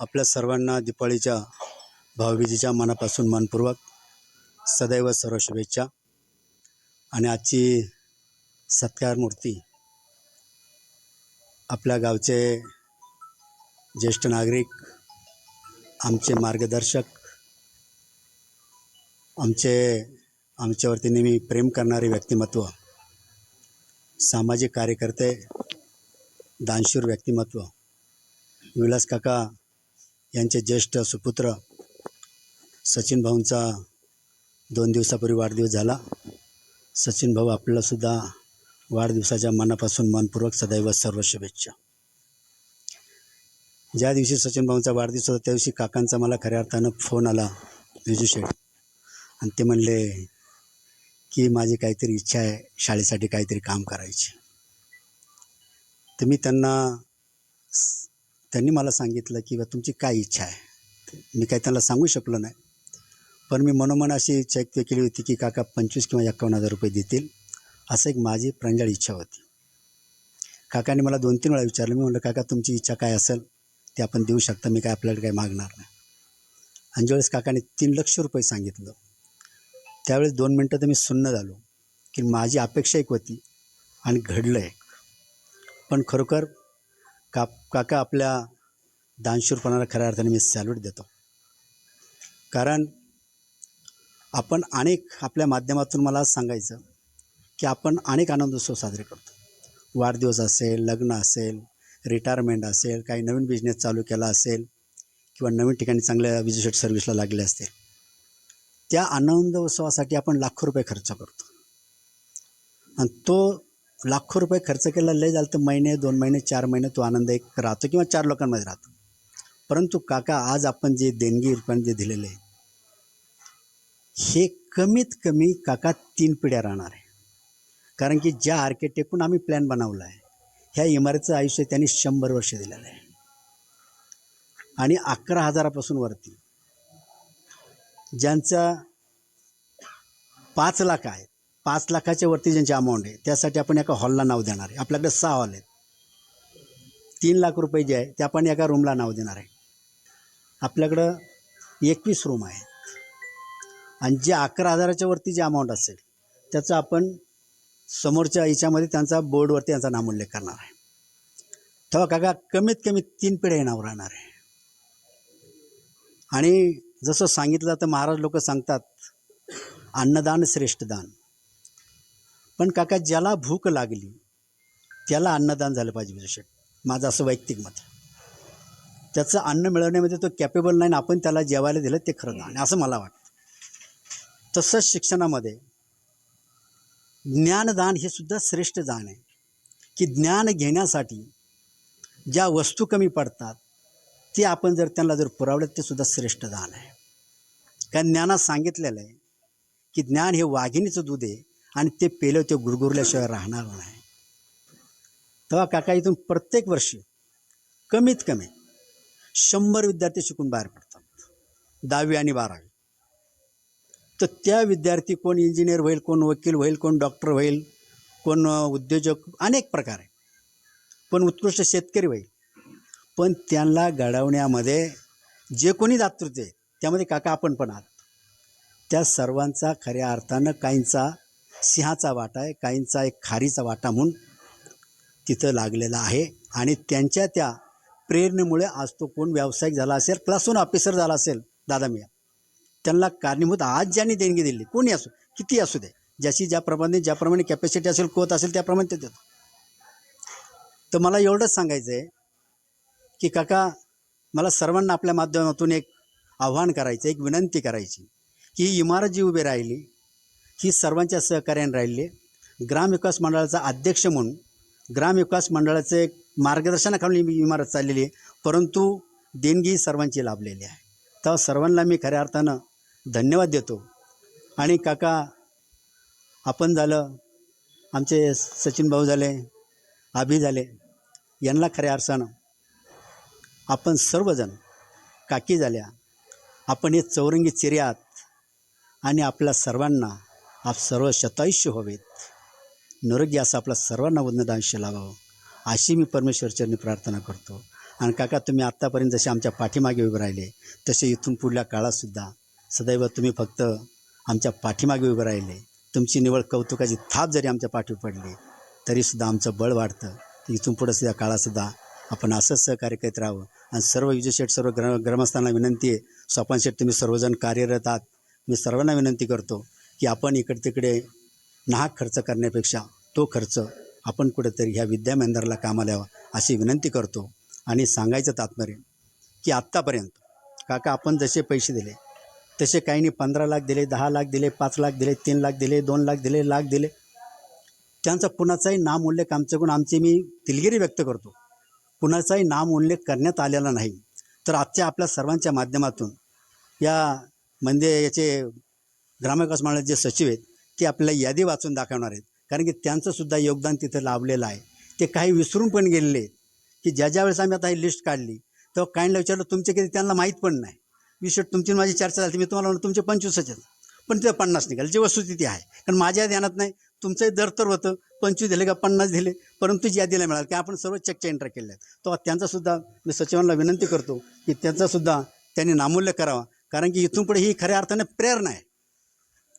आपल्या सर्वांना दिपाळीच्या भाऊबीजेच्या मनापासून मनपूर्वक सदैव सर्व शुभेच्छा. आणि आजची सत्कार मूर्ती आपल्या गावचे ज्येष्ठ नागरिक आमचे मार्गदर्शक आमचे आमच्यावरती नेहमी प्रेम करणारे व्यक्तिमत्व सामाजिक कार्यकर्ते दानशूर व्यक्तिमत्व विलास काका यांचे ज्येष्ठ सुपुत्र सचिन भाऊंचा दोन दिवसापूर्वी वाढदिवस झाला. सचिन भाऊ आपल्यालासुद्धा वाढदिवसाच्या मनापासून मनपूर्वक सदैव सर्व शुभेच्छा. ज्या दिवशी सचिन भाऊंचा वाढदिवस होता त्या दिवशी काकांचा मला खऱ्या अर्थानं फोन आला विजू शेठ. आणि ते म्हणले की माझी काहीतरी इच्छा आहे शाळेसाठी काहीतरी काम करायची. तर मी त्यांना त्यांनी मला सांगितलं की बा तुमची काय इच्छा आहे? मी काही त्यांना सांगू शकलो नाही. पण मी मनोमन अशी इच्छा व्यक्त केली होती की काका पंचवीस किंवा एकावन्न हजार रुपये देतील असं एक माझी प्रांजळ इच्छा होती. काकाने मला दोन तीन वेळा विचारलं. मी म्हटलं काका तुमची इच्छा काय असेल ते आपण देऊ शकता. मी काय आपल्याला काय मागणार नाही. आणि ज्यावेळेस काकाने तीन लक्ष रुपये सांगितलं त्यावेळेस दोन मिनटं तर मी सुन्न झालो. की माझी अपेक्षा एक होती आणि घडलं एक पण खरोखर काका आपल्या दानशूरपणाला खऱ्या अर्थाने मी सॅल्यूट देतो. कारण आपण अनेक आपल्या माध्यमातून मला सांगायचं की आपण अनेक आनंदोत्सव साजरे करतो. वाढदिवस असेल लग्न असेल रिटायरमेंट असेल काही नवीन बिझनेस चालू केला असेल किंवा नवीन ठिकाणी चांगल्या विजिट सर्व्हिसला लागले असतील. त्या आनंद उत्सवासाठी आपण लाखो रुपये खर्च करतो. आणि तो लाखो रुपये खर्च केला लय झालं तर महिने दोन महिने चार महिने तो आनंद एक राहतो किंवा चार लोकांमध्ये राहतो. परंतु काका आज आपण जे देणगी रुपयाने जे दिलेले आहे हे कमीत कमी काका तीन पिढ्या राहणार आहे. कारण की ज्या आर्किटेक्टून आम्ही प्लॅन बनवला आहे ह्या इमारतीचं आयुष्य त्यांनी शंभर वर्ष दिलेलं आहे. आणि अकरा हजारापासून वरती ज्यांचा पाच लाख आहेत पाच लाखाच्या वरती ज्यांची अमाऊंट आहे त्यासाठी आपण एका हॉलला नाव देणार आहे. आपल्याकडे सहा हॉल आहेत. तीन लाख रुपये जे आहे ते आपण एका रूमला नाव देणार आहे. आपल्याकडं एकवीस रूम आहे आणि जे अकरा हजाराच्या वरती जे अमाऊंट असेल त्याचं आपण समोरच्या याच्यामध्ये त्यांचा बोर्डवरती त्यांचा नामोल्लेख करणार आहे. तेव्हा काका कमीत कमी तीन पिढ्या हे नाव राहणार आहे. आणि जसं सांगितलं तर महाराज लोक सांगतात अन्नदान श्रेष्ठ दान. पण काका ज्याला भूक लागली त्याला अन्नदान झालं पाहिजे विशेष माझं असं वैयक्तिक मत त्याचं अन्न मिळवण्यामध्ये तो कॅपेबल नाही आपण त्याला जेवायला दिलं ते खरं नाही असं मला वाटतं. तसंच शिक्षणामध्ये ज्ञानदान हे सुद्धा श्रेष्ठ दान आहे. की ज्ञान घेण्यासाठी ज्या वस्तू कमी पडतात ते आपण जर त्यांना जर पुरवलं ते सुद्धा श्रेष्ठ दान आहे. कारण ज्ञानात सांगितलेलं आहे की ज्ञान हे वाघिणीचं दूध आहे. आणि ते पेलं ते गुरगुरल्याशिवाय राहणार नाही. तेव्हा काका इथून प्रत्येक वर्षी कमीत कमी शंभर विद्यार्थी शिकून बाहेर पडतात. दहावी आणि बारावी. तर त्या विद्यार्थी कोण इंजिनियर होईल कोण वकील होईल कोण डॉक्टर होईल कोण उद्योजक अनेक प्रकार आहे पण उत्कृष्ट शेतकरी होईल. पण त्यांना घडवण्यामध्ये जे कोणी दातृत्व आहे त्यामध्ये काका आपण पण आहात. त्या सर्वांचा खऱ्या अर्थानं काहींचा सिंहाचा वाटा आहे काहींचा एक खारीचा वाटा म्हणून तिथं लागलेला आहे. आणि त्यांच्या त्या प्रेरणेमुळे आज तो कोण व्यावसायिक झाला असेल क्लास वन ऑफिसर झाला असेल दादा मिया. त्यांना कारणीभूत आज ज्यांनी देणगी दिली कोणी असो किती असू दे ज्याची ज्याप्रमाणे ज्याप्रमाणे कॅपॅसिटी असेल कोत असेल त्याप्रमाणे ते देतो तर मला एवढंच सांगायचं आहे की काका मला सर्वांना आपल्या माध्यमातून एक आव्हान करायचं एक विनंती करायची की ही इमारत जी उभी राहिली ही सर्वांच्या सहकार्याने राहिली आहे. ग्रामविकास मंडळाचा अध्यक्ष म्हणून ग्रामविकास मंडळाचे मार्गदर्शनाखाली मी इमारत चाललेली आहे परंतु देणगी सर्वांची लाभलेली आहे. तेव्हा सर्वांना मी खऱ्या अर्थानं धन्यवाद देतो. आणि काका आपण झालं आमचे सचिन भाऊ झाले आभी झाले यांना खऱ्या अर्थानं आपण सर्वजण काकी झाल्या. आपण हे चौरंगी चिर्यात आणि आपल्या सर्वांना आप सर्व शतायुष्य व्हावेत निरोगी असं आपला सर्वांना उन्नत लावावं. अशी मी परमेश्वरचरणी प्रार्थना करतो. आणि काका तुम्ही आत्तापर्यंत जसे आमच्या पाठीमागे उभे राहिले तसे इथून पुढल्या काळातसुद्धा सदैव तुम्ही फक्त आमच्या पाठीमागे उभे राहिले. तुमची निवड कौतुकाची थाप जरी आमच्या पाठी पडली तरीसुद्धा आमचं बळ वाढतं. इथून पुढं सुद्धा काळातसुद्धा आपण असंच सहकार्य करीत राहावं. आणि सर्व विजय सर्व ग्र ग्रामस्थांना विनंती आहे स्वपन शेठ तुम्ही सर्वजण कार्यरत आहात. मी सर्वांना विनंती करतो की आपण इकडे तिकडे नाहक खर्च करण्यापेक्षा तो खर्च आपण कुठेतरी ह्या विद्यामंदिराला कामाला यावा अशी विनंती करतो. आणि सांगायचं तात्पर्य की आत्तापर्यंत काका आपण जसे पैसे दिले तसे काहींनी पंधरा लाख दिले दहा लाख दिले पाच लाख दिले तीन लाख दिले दोन लाख दिले लाख दिले. त्यांचा कुणाचाही नाम उल्लेख आमच्याकडून आमची मी दिलगिरी व्यक्त करतो. कुणाचाही नाम उल्लेख करण्यात आलेला नाही. तर आजच्या आपल्या सर्वांच्या माध्यमातून या म्हणजे याचे ग्रामविकास मंडळाचे जे सचिव आहेत ते आपल्याला यादी वाचून दाखवणार आहेत. कारण की त्यांचंसुद्धा योगदान तिथं लाभलेलं आहे. ते काही विसरून पण गेलेले आहेत. की ज्या ज्या वेळेस आम्ही आता ही लिस्ट काढली तेव्हा काहींना विचारलं तुमचे किती? त्यांना माहीत पण नाही. विषय तुमची माझी चर्चा झाली मी तुम्हाला म्हणलं तुमचे पंचवीसच पण ते पन्नास निघाले. जी वस्तुस्थिती आहे. कारण माझ्या ध्यानात नाही. तुमचंही दर तर होतं. पंचवीस दिले का पन्नास दिले. परंतु जी यादीला मिळालं की आपण सर्व चेकच्या एंटर केल्या आहेत. तेव्हा त्यांचासुद्धा मी सचिवांना विनंती करतो की त्यांचासुद्धा त्यांनी नामूल्य करावा. कारण की इथून पुढे ही खऱ्या अर्थाने प्रेरणा आहे.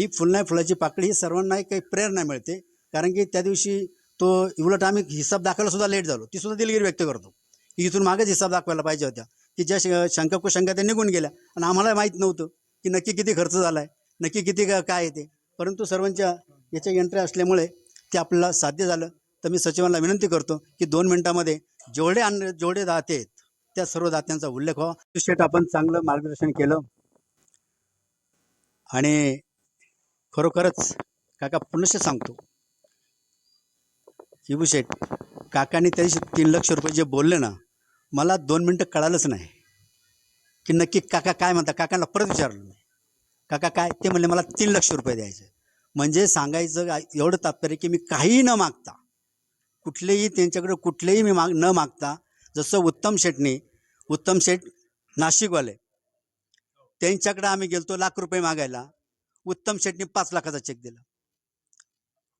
ही फुलनाय फुलाची पाकळी ही सर्वांना काही प्रेरणा मिळते. कारण की त्या दिवशी तो उलट आम्ही हिसाब दाखवायला सुद्धा लेट झालो. ती सुद्धा दिलगिरी व्यक्त करतो. की इथून मागेच हिसाब दाखवायला पाहिजे होत्या. की ज्या श- शंका कुशंका त्या निघून गेल्या. आणि आम्हाला माहीत नव्हतं की नक्की किती खर्च झाला आहे नक्की किती काय येते परंतु सर्वांच्या याच्या एंट्री असल्यामुळे ते आपल्याला साध्य झालं. तर मी सचिवांना विनंती करतो की दोन मिनटामध्ये जेवढे अन्न जेवढे दाते आहेत त्या सर्व दात्यांचा उल्लेख व्हावा. शेट आपण चांगलं मार्गदर्शन केलं. आणि खरोखरच काका पुनश्च सांगतो. शिबू काकाने त्या दिवशी तीन लक्ष रुपये जे बोलले ना मला दोन मिनटं कळालंच नाही. की नक्की काका काय म्हणता काकांना परत विचारलं नाही. काका काय ते म्हणले मला तीन लक्ष रुपये द्यायचे. म्हणजे सांगायचं एवढं तात्पर्य की मी काहीही न मागता कुठलेही त्यांच्याकडे कुठलेही मी माग न मागता जसं उत्तम शेठने उत्तम शेठ नाशिकवाले त्यांच्याकडे आम्ही गेलतो लाख रुपये मागायला. उत्तम शेटनी पाच लाखाचा चेक दिला.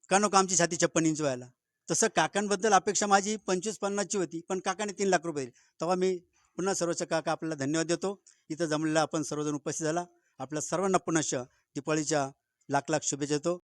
का नको आमची छाती छप्पन इंच व्हायला. तसं काकांबद्दल अपेक्षा माझी पंचवीस पन्नासची होती पण काकाने तीन लाख रुपये दिले. तेव्हा मी पुन्हा सर्वच काका आपल्याला धन्यवाद देतो. इथं जमलेला आपण सर्वजण उपस्थित झाला. आपल्या सर्वांना पुनश्च दिपाळीच्या लाख लाख शुभेच्छा देतो.